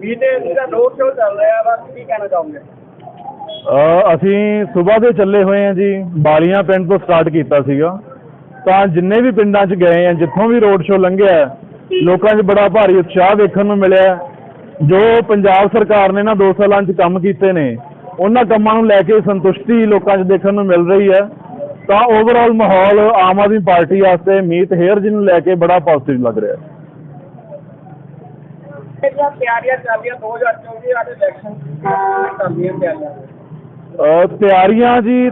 ਵੀ ਤੇ ਜਿਹੜਾ road show ਚੱਲ ਰਿਹਾ ਵਾ ਕੀ ਕਹਿਣਾ ਚਾਹੋਗੇ? ਅ, ਅਸੀਂ ਸਵੇਰ ਦੇ ਚੱਲੇ ਹੋਏ ਹਾਂ ਜੀ ਬਾਲੀਆਂ ਪਿੰਡ ਤੋਂ ਸਟਾਰਟ ਕੀਤਾ ਸੀਗਾ। ਤਾਂ ਜਿੰਨੇ ਵੀ ਪਿੰਡਾਂ 'ਚ ਗਏ ਆ ਜਿੱਥੋਂ ਵੀ ਰੋਡ ਸ਼ੋਅ ਲੰਘਿਆ ਹੈ, ਲੋਕਾਂ 'ਚ ਬੜਾ ਭਾਰੀ ਉਤਸ਼ਾਹ ਦੇਖਣ ਨੂੰ ਮਿਲਿਆ ਹੈ। ਜੋ ਪੰਜਾਬ ਸਰਕਾਰ ਨੇ ਨਾ ਦੋ ਸਾਲਾਂ 'ਚ ਕੰਮ ਕੀਤੇ ਨੇ ਉਹਨਾਂ ਕੰਮਾਂ ਨੂੰ ਲੈ ਕੇ ਸੰਤੁਸ਼ਟੀ ਲੋਕਾਂ 'ਚ ਦੇਖਣ ਨੂੰ ਮਿਲ ਰਹੀ ਹੈ। ਤਾਂ ਓਵਰਆਲ ਮਾਹੌਲ ਆਮ ਆਦਮੀ ਪਾਰਟੀ ਵਾਸਤੇ ਮੀਤ ਹੇਅਰ ਜੀ ਨੂੰ ਲੈ ਕੇ ਬੜਾ ਪੋਜ਼ਿਟਿਵ ਲੱਗ ਰਿਹਾ ਹੈ। ਜਿਹੜੀਆਂ ਤਿਆਰੀਆਂ ਚੱਲ 2024 ਵਾਲੇ ਇਲੈਕਸ਼ਨ ਕਰਦੀਆਂ ਤਿਆਰੀਆਂ। ਤਿਆਰੀਆਂ ਜੀ,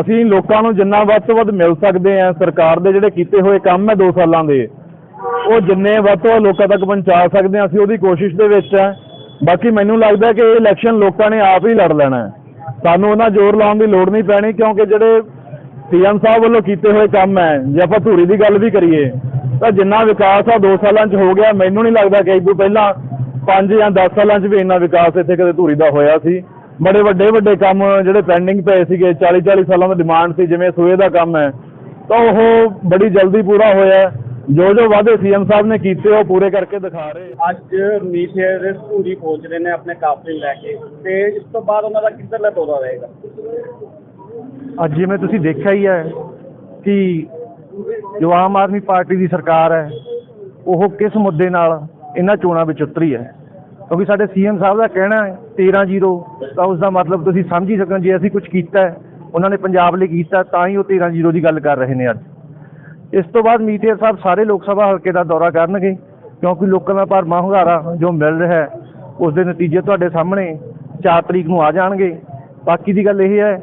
ਅਸੀਂ ਲੋਕਾਂ ਨੂੰ ਜਿੰਨਾ ਵੱਧ ਤੋਂ ਵੱਧ ਮਿਲ ਸਕਦੇ ਆ, ਸਰਕਾਰ ਦੇ ਜਿਹੜੇ ਕੀਤੇ ਹੋਏ ਕੰਮ ਹੈ 2 ਸਾਲਾਂ ਦੇ, ਉਹ ਜਿੰਨੇ ਵੱਧ ਤੋਂ ਲੋਕਾਂ ਤੱਕ ਪਹੁੰਚਾ ਸਕਦੇ ਆ, ਅਸੀਂ ਉਹਦੀ ਕੋਸ਼ਿਸ਼ ਦੇ ਵਿੱਚ ਆ। ਬਾਕੀ ਮੈਨੂੰ ਲੱਗਦਾ ਕਿ ਇਹ ਇਲੈਕਸ਼ਨ ਲੋਕਾਂ ਨੇ ਆਪ ਹੀ ਲੜ ਲੈਣਾ ਹੈ। ਸਾਨੂੰ ਉਹਨਾਂ ਜ਼ੋਰ ਲਾਉਣ ਦੀ ਲੋੜ ਨਹੀਂ ਪੈਣੀ, ਕਿਉਂਕਿ ਜਿਹੜੇ ਸੀਐਮ ਸਾਹਿਬ ਵੱਲੋਂ ਕੀਤੇ ਹੋਏ ਕੰਮ ਹੈ, ਜੇ ਆਪਾਂ ਧੂਰੀ ਦੀ ਗੱਲ ਵੀ ਕਰੀਏ ਤਾਂ ਜਿੰਨਾ ਵਿਕਾਸ ਆ 2 ਸਾਲਾਂ 'ਚ ਹੋ ਗਿਆ ਮੈਨੂੰ ਨਹੀਂ ਲੱਗਦਾ ਕਿ ਇਹ ਤੋਂ ਪਹਿਲਾਂ 5 ਜਾਂ 10 ਸਾਲਾਂ 'ਚ ਵੀ ਇੰਨਾ ਵਿਕਾਸ ਇੱਥੇ ਕਦੇ ਧੂਰੀ ਦਾ ਹੋਇਆ ਸੀ। ਬੜੇ ਵੱਡੇ ਵੱਡੇ ਕੰਮ ਜਿਹੜੇ ਪੈਂਡਿੰਗ ਪਏ ਸੀਗੇ 40 40 ਸਾਲਾਂ ਦੀ ਡਿਮਾਂਡ ਸੀ ਜਿਵੇਂ ਸੂਏ ਦਾ ਕੰਮ ਹੈ ਤਾਂ ਉਹ ਬੜੀ ਜਲਦੀ ਪੂਰਾ ਹੋਇਆ। ਜੋ ਜੋ ਵਾਅਦੇ ਸੀਐਮ ਸਾਹਿਬ ਨੇ ਕੀਤੇ ਉਹ ਪੂਰੇ ਕਰਕੇ ਦਿਖਾ ਰਹੇ ਅੱਜ ਮੀਠੇ ਦੇ ਪੂਰੀ ਪਹੁੰਚ ਰਹੇ ਨੇ ਆਪਣੇ ਕਾਫਲੇ ਲੈ ਕੇ ਤੇ ਇਸ ਤੋਂ ਬਾਅਦ ਉਹਨਾਂ ਦਾ ਕਿੱਧਰਲਾ ਦੌਰਾ ਰਹੇਗਾ? ਅੱਜ ਜਿਵੇਂ ਤੁਸੀਂ ਦੇਖਿਆ ਹੀ ਹੈ ਕਿ ਜੋ ਆਮ ਆਦਮੀ ਪਾਰਟੀ ਦੀ ਸਰਕਾਰ ਹੈ, ਉਹ ਕਿਸ ਮੁੱਦੇ ਨਾਲ ਇਹਨਾਂ ਚੋਣਾਂ ਵਿੱਚ ਉਤਰੀ ਹੈ? ਕਿਉਂਕਿ ਸਾਡੇ ਸੀਐਮ ਸਾਹਿਬ ਦਾ ਕਹਿਣਾ ਹੈ 13-0 ਤਾਂ ਉਸ ਦਾ ਮਤਲਬ ਤੁਸੀਂ ਸਮਝ ਹੀ ਸਕੋ ਜੇ ਅਸੀਂ ਕੁਝ ਕੀਤਾ ਹੈ, ਉਹਨਾਂ ਨੇ ਪੰਜਾਬ ਲਈ ਕੀਤਾ, ਤਾਂ ਹੀ ਉਹ 13-0 ਦੀ ਗੱਲ ਕਰ ਰਹੇ ਨੇ ਅੱਜ। ਇਸ ਤੋਂ ਬਾਅਦ ਮੀਤੇਰ ਸਾਹਿਬ ਸਾਰੇ ਲੋਕ ਸਭਾ ਹਲਕੇ ਦਾ ਦੌਰਾ ਕਰਨਗੇ, ਕਿਉਂਕਿ ਲੋਕਾਂ ਦਾ ਭਰਮਾ ਹੁੰਗਾਰਾ ਜੋ ਮਿਲ ਰਿਹਾ ਹੈ, ਉਸ ਦੇ ਨਤੀਜੇ ਤੁਹਾਡੇ ਸਾਹਮਣੇ 4 ਤਰੀਕ ਨੂੰ ਆ ਜਾਣਗੇ। ਬਾਕੀ ਦੀ ਗੱਲ ਇਹ ਹੈ,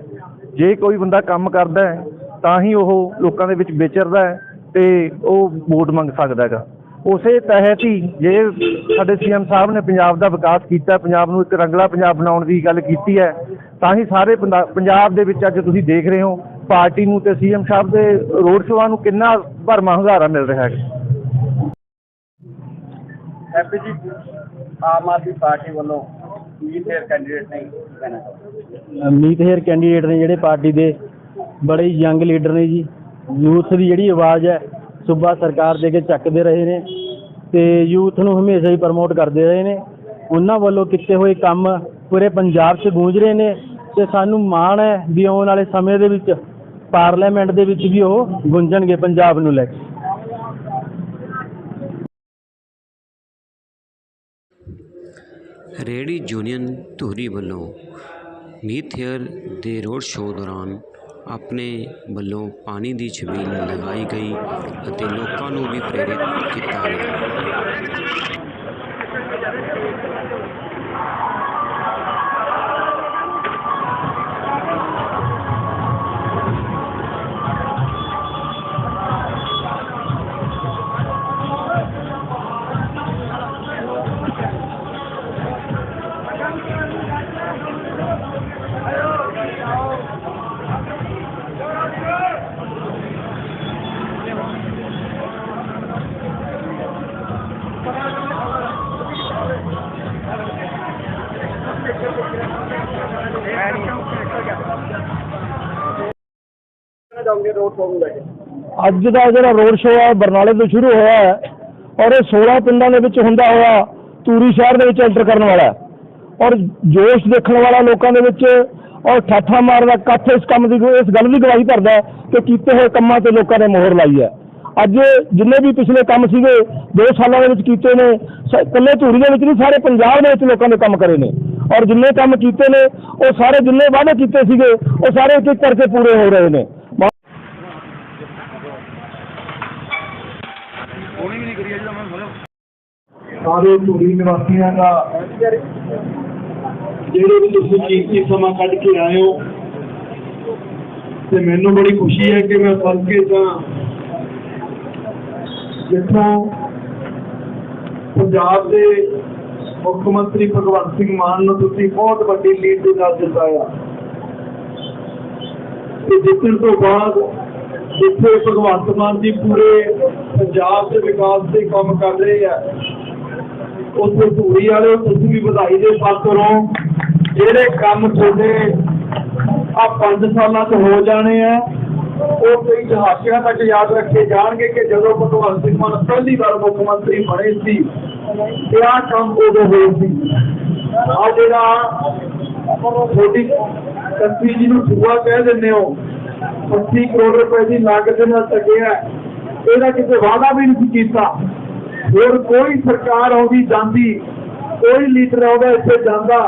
ਜੇ ਕੋਈ ਬੰਦਾ ਕੰਮ ਕਰਦਾ ਹੈ ਤਾਂ ਹੀ ਉਹ ਲੋਕਾਂ ਦੇ ਵਿੱਚ ਵਿਚਰਦਾ ਹੈ ਤੇ ਉਹ ਵੋਟ ਮੰਗ ਸਕਦਾ ਹੈਗਾ। ਉਸੇ ਤਹਿਤ ਹੀ ਜੇ ਸਾਡੇ ਸੀਐਮ ਸਾਹਿਬ ਨੇ ਪੰਜਾਬ ਦਾ ਵਿਕਾਸ ਕੀਤਾ ਪੰਜਾਬ ਨੂੰ ਇੱਕ ਰੰਗਲਾ ਪੰਜਾਬ ਬਣਾਉਣ ਦੀ ਗੱਲ ਕੀਤੀ ਹੈ ਤਾਂ ਹੀ ਸਾਰੇ ਪੰਜਾਬ ਦੇ ਵਿੱਚ ਅੱਜ ਤੁਸੀਂ ਦੇਖ ਰਹੇ ਹੋ ਪਾਰਟੀ ਨੂੰ ਤੇ ਸੀਐਮ ਸਾਹਿਬ ਦੇ ਰੋਡ ਸ਼ੋਆਂ ਨੂੰ ਕਿੰਨਾ ਭਰਮਾ ਹੁੰਗਾਰਾ ਮਿਲ ਰਿਹਾ ਹੈ। ਜੀ ਆਮ ਆਦਮੀ ਪਾਰਟੀ ਵੱਲੋਂ ਮੀਠੇ ਕੈਂਡੀਡੇਟ ਨੇ ਕੀ ਕਹਿਣਾ ਚਾਹੋਗੇ? ਮੀਤ ਹੇਅਰ ਕੈਂਡੀਡੇਟ ਨੇ ਜਿਹੜੇ ਪਾਰਟੀ ਦੇ ਬੜੇ ਯੰਗ ਲੀਡਰ ਨੇ ਜੀ। ਯੂਥ ਦੀ ਜਿਹੜੀ ਆਵਾਜ਼ ਹੈ, ਸੂਬਾ ਸਰਕਾਰ ਦੇ ਕੇ ਚੱਕਦੇ ਰਹੇ ਨੇ ਤੇ ਯੂਥ ਨੂੰ ਹਮੇਸ਼ਾ ਹੀ ਪ੍ਰਮੋਟ ਕਰਦੇ ਰਹੇ ਨੇ। ਉਹਨਾਂ ਵੱਲੋਂ ਕੀਤੇ ਹੋਏ ਕੰਮ ਪੂਰੇ ਪੰਜਾਬ 'ਚ ਗੂੰਜ ਰਹੇ ਨੇ ਤੇ ਸਾਨੂੰ ਮਾਣ ਹੈ ਵੀ ਆਉਣ ਵਾਲੇ ਸਮੇਂ ਦੇ ਵਿੱਚ ਪਾਰਲੀਮੈਂਟ ਦੇ ਵਿੱਚ ਵੀ ਉਹ ਗੁੰਜਣਗੇ ਪੰਜਾਬ ਨੂੰ ਲੈ ਕੇ। ਰੇਹੜੀ ਯੂਨੀਅਨ ਧੂਰੀ ਵੱਲੋਂ ਮੀਥੇਅਰ ਦੇ ਰੋਡ ਸ਼ੋਅ ਦੌਰਾਨ ਆਪਣੇ ਵੱਲੋਂ ਪਾਣੀ ਦੀ ਛਬੀਲ ਲਗਾਈ ਗਈ ਅਤੇ ਲੋਕਾਂ ਨੂੰ ਵੀ ਪ੍ਰੇਰਿਤ ਕੀਤਾ ਗਿਆ। ਅੱਜ ਦਾ ਜਿਹੜਾ ਰੋਡ ਸ਼ੋਅ ਹੈ ਬਰਨਾਲੇ ਤੋਂ ਸ਼ੁਰੂ ਹੋਇਆ ਹੈ ਔਰ ਇਹ 16 ਪਿੰਡਾਂ ਦੇ ਵਿੱਚ ਹੁੰਦਾ ਹੋਇਆ ਤੂਰੀ ਸ਼ਹਿਰ ਦੇ ਵਿੱਚ ਐਂਟਰ ਕਰਨ ਵਾਲਾ ਔਰ ਜੋਸ਼ ਦੇਖਣ ਵਾਲਾ ਲੋਕਾਂ ਦੇ ਵਿੱਚ ਔਰ ਠਾਠਾ ਮਾਰਦਾ ਇਕੱਠ ਇਸ ਕੰਮ ਦੀ, ਇਸ ਗੱਲ ਦੀ ਗਵਾਹੀ ਕਰਦਾ ਕਿ ਕੀਤੇ ਹੋਏ ਕੰਮਾਂ ਤੇ ਲੋਕਾਂ ਨੇ ਮੋਹਰ ਲਾਈ ਹੈ। ਅੱਜ ਜਿੰਨੇ ਵੀ ਪਿਛਲੇ ਕੰਮ ਸੀਗੇ 2 ਸਾਲਾਂ ਦੇ ਵਿੱਚ ਕੀਤੇ ਨੇ ਇਕੱਲੇ ਧੂਰੀ ਦੇ ਵਿੱਚ ਨਹੀਂ, ਸਾਰੇ ਪੰਜਾਬ ਦੇ ਵਿੱਚ ਲੋਕਾਂ ਨੇ ਕੰਮ ਕਰੇ ਨੇ। ਔਰ ਜਿੰਨੇ ਕੰਮ ਕੀਤੇ ਨੇ ਉਹ ਸਾਰੇ ਜਿੰਨੇ ਵਾਅਦੇ ਕੀਤੇ ਸੀਗੇ ਉਹ ਸਾਰੇ ਇੱਕ ਇੱਕ ਕਰਕੇ ਪੂਰੇ ਹੋ ਰਹੇ ਨੇ। ਸਾਰੇ ਧੂਰੀ ਨਿਵਾਸੀਆਂ ਦਾ ਜਿਹੜੇ ਵੀ ਤੁਸੀਂ ਕੀਮਤੀ ਸਮਾਂ ਕੱਢ ਕੇ ਆਏ ਹੋ ਤੇ ਮੈਨੂੰ ਬੜੀ ਖੁਸ਼ੀ ਹੈ ਕਿ ਮੈਂ ਫਸ ਕੇ ਤਾਂ ਜਿੱਥੋਂ ਪੰਜਾਬ ਦੇ ਮੁੱਖ ਮੰਤਰੀ ਭਗਵੰਤ ਸਿੰਘ ਮਾਨ ਨੂੰ ਤੁਸੀਂ ਬਹੁਤ ਵੱਡੀ ਲੀਡ ਦੇ ਨਾਲ ਜਿਤਾਇਆ। ਤੇ ਜਿੱਤਣ ਤੋਂ ਬਾਅਦ ਜਿੱਥੇ ਭਗਵੰਤ ਮਾਨ ਜੀ ਪੂਰੇ ਪੰਜਾਬ ਦੇ ਵਿਕਾਸ ਦੇ ਕੰਮ ਕਰ ਰਹੇ ਆ, ਉੱਥੇ ਧੂਰੀ ਵਾਲੇ ਤੁਸੀਂ ਵੀ ਵਧਾਈ ਦੇ ਪਾਤਰ ਹੋ ਜਿਹੜੇ ਕੰਮ ਤੁਹਾਡੇ ਆ 5 ਸਾਲਾਂ 'ਚ ਹੋ ਜਾਣੇ ਆ, ਉਹ ਕਈ ਦਹਾਕਿਆਂ ਤੱਕ ਯਾਦ ਰੱਖੇ ਜਾਣਗੇ ਕਿ ਜਦੋਂ ਭਗਵੰਤ ਸਿੰਘ ਮਾਨ ਪਹਿਲੀ ਵਾਰ ਮੁੱਖ ਮੰਤਰੀ ਬਣੇ ਸੀ ਤੇ ਆਹ ਕੰਮ ਉਦੋਂ ਹੋਏ ਸੀ। ਆ ਜਿਹੜਾ ਛੋਟੀ ਕੰਪਨੀ ਜਿਹਨੂੰ ਸੂਆ ਕਹਿ ਦਿੰਦੇ ਹੋ 25 ਕਰੋੜ ਰੁਪਏ ਦੀ ਲਾਗਤ ਨਾਲ ਲੱਗਿਆ ਇਹਦਾ ਕਿਤੇ ਵਾਅਦਾ ਵੀ ਨਹੀਂ ਕੀਤਾ। ਹੋਰ ਕੋਈ ਸਰਕਾਰ ਆਉਂਦੀ ਜਾਂਦੀ, ਕੋਈ ਲੀਡਰ ਆਉਂਦਾ ਇੱਥੇ ਜਾਂਦਾ,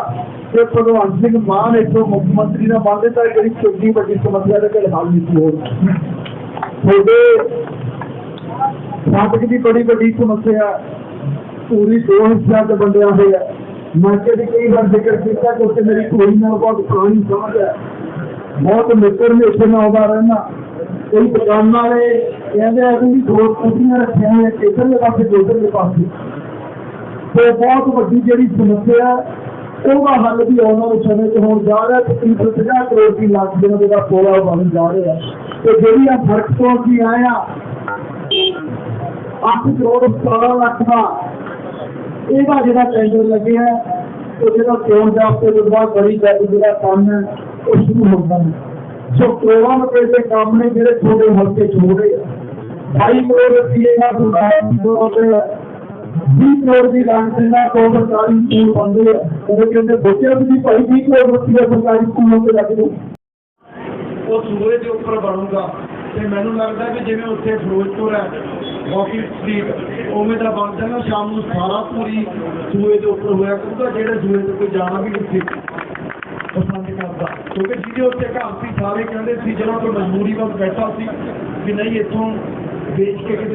ਤੇ ਭਗਵੰਤ ਸਿੰਘ ਮਾਨ ਇੱਥੋਂ ਮੁੱਖ ਮੰਤਰੀ ਦਾ ਬਣਦੇ ਤਾਂ ਜਿਹੜੀ ਛੋਟੀ ਵੱਡੀ ਸਮੱਸਿਆ ਦਾ ਕੋਈ ਹੱਲ ਨਹੀਂ ਸੀ ਹੋ ਤੁਹਾਡੇ ਫਾਟਕ ਦੀ ਬੜੀ ਵੱਡੀ ਸਮੱਸਿਆ ਪੂਰੀ ਦੋ ਹਿੱਸਿਆਂ ਚ ਹੋਇਆ ਮੈਂ ਕਦੇ ਕਈ ਵਾਰ ਜ਼ਿਕਰ ਕੀਤਾ ਕਿ ਮੇਰੀ ਕੋਈ ਨਾਲ ਬਹੁਤ ਪੁਰਾਣੀ ਸਮਝ ਹੈ। ਬਹੁਤ ਮਿੱਤਰ ਨੇ ਉੱਥੇ, ਮੈਂ ਆਉਂਦਾ ਰਹਿਣਾ ਕਈ ਦੁਕਾਨਾਂ ਵਾਲੇ ਕਹਿੰਦੇ ਆ ਵੀ ਦੋ ਕੁੱਤੀਆਂ ਰੱਖੀਆਂ ਹੋਈਆਂ ਇੱਧਰਲੇ ਪਾਸੇ ਤੇ ਪਾਸੇ। ਤੇ ਬਹੁਤ ਵੱਡੀ ਜਿਹੜੀ ਸਮੱਸਿਆ ਉਹਦਾ ਹੱਲ ਵੀ ਆਉਣ ਵਾਲੇ ਸਮੇਂ 'ਚ ਹੋਣ ਜਾ ਰਿਹਾ। ਤੇ 350 ਕਰੋੜ ਦੀ ਲੱਖ ਦੇ ਨਾਲ ਦਾ ਪੋਲਾ ਬਣਨ ਜਾ ਰਿਹਾ। ਤੇ ਜਿਹੜੀ ਆ ਫ਼ਰਕ ਤੋਂ ਅਸੀਂ ਆਏ 8 ਕਰੋੜ 17 ਲੱਖ ਦਾ ਇਹਦਾ ਜਿਹੜਾ ਟੈਂਡਰ ਲੱਗਿਆ ਹੈ, ਉਹ ਜਿਹੜਾ ਚੋਣ ਜਾਬਤੇ ਦੇ ਬਾਅਦ ਬੜੀ ਜਲਦੀ ਜਿਹੜਾ ਕੰਮ ਹੈ ਉਹ ਸ਼ੁਰੂ ਹੁੰਦਾ ਹੈ ਸੋ ਕਰੋੜਾਂ ਰੁਪਏ ਦੇ ਕੰਮ ਨੇ ਜਿਹੜੇ ਛੋਟੇ ਹਲਕੇ ਛੋੜੇ ਆ। 22 ਕਰੋੜ ਰੁਪਏ ਦਾ ਰੁਪਏ 20 ਕਰੋੜ ਦੀ ਲਾਗਤ ਨਾਲ ਕੋਲ ਸਰਕਾਰੀ ਸਕੂਲ ਬੰਦੇ ਆ। ਉਹ ਕਹਿੰਦੇ ਬੱਚਿਆਂ ਦੀ ਭਾਈ 20 ਕਰੋੜ ਰੁਪਏ ਸਰਕਾਰੀ ਸਕੂਲਾਂ ਤੇ ਲੱਗ ਜੂ ਉਹ ਸੂਏ ਦੇ ਉੱਪਰ ਬਣੂਗਾ। ਤੇ ਮੈਨੂੰ ਲੱਗਦਾ ਕਿ ਜਿਵੇਂ ਉੱਥੇ ਫਿਰੋਜ਼ਪੁਰ ਹੈ ਕਾਫੀ ਸਟਰੀਟ ਉਵੇਂ ਦਾ ਬਣ ਜਾਣਾ ਸ਼ਾਮ ਨੂੰ ਸਾਰਾ ਪੂਰੀ ਸੂਏ ਦੇ ਉੱਪਰ ਹੋਇਆ ਕਰੂਗਾ, ਜਿਹੜੇ ਸੂਏ ਤੇ ਕੋਈ ਜਾਣਾ ਵੀ ਨਹੀਂ ਪਸੰਦ ਕਰਦਾ। ਕਿਉਂਕਿ ਜਿਹਦੇ ਉੱਤੇ ਘਰ ਸੀ, ਸਾਰੇ ਕਹਿੰਦੇ ਸੀ, ਜਿਹੜਾ ਕੋਈ ਮਜ਼ਦੂਰੀ ਵੱਲ ਬੈਠਾ ਸੀ ਕਿ ਨਹੀਂ ਇੱਥੋਂ ਵੇਚ ਕੇ